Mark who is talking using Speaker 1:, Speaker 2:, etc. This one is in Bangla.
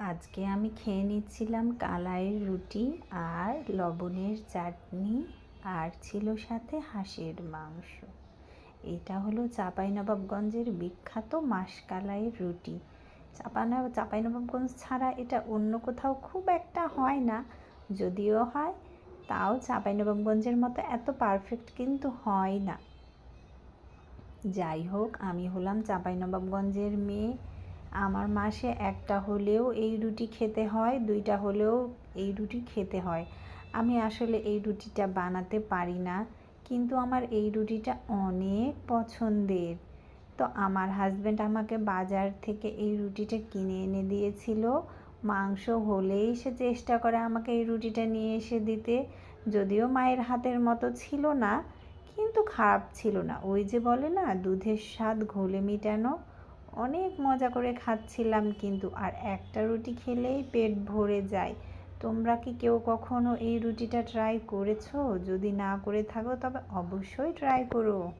Speaker 1: আজকে আমি খেয়ে নিচ্ছিলাম কালাইয়ের রুটি আর লবণের চাটনি আর ছিল সাথে হাঁসের মাংস। এটা হলো চাঁপাইনবাবগঞ্জের বিখ্যাত মাসকালাইয়ের রুটি। চাপানা, চাঁপাইনবাবগঞ্জ ছাড়া এটা অন্য কোথাও খুব একটা হয় না, যদিও হয়, তাও চাঁপাইনবাবগঞ্জের মতো এত পারফেক্ট কিন্তু হয় না। যাই হোক, আমি হলাম চাঁপাইনবাবগঞ্জের মেয়ে। আমার মাসে একটা হলেও এই রুটি খেতে হয়, দুইটা হলেও এই রুটি খেতে হয়। আমি আসলে এই রুটিটা বানাতে পারি না, কিন্তু আমার এই রুটিটা অনেক পছন্দের। তো আমার হাজব্যান্ড আমাকে বাজার থেকে এই রুটিটা কিনে এনে দিয়েছিল। মাংস হলেই সে চেষ্টা করে আমাকে এই রুটিটা নিয়ে এসে দিতে। যদিও মায়ের হাতের মতো ছিল না, কিন্তু খারাপ ছিল না। ওই যে বলে না, দুধের স্বাদ ঘোলে মিটানো। অনেক মজা করে খাচ্ছিলাম, কিন্তু আর একটা রুটি খেলেই পেট ভরে যায়। তোমরা কি কেউ কখনো এই রুটিটা ট্রাই করেছ? যদি না করে থাকো, তবে অবশ্যই ট্রাই করো।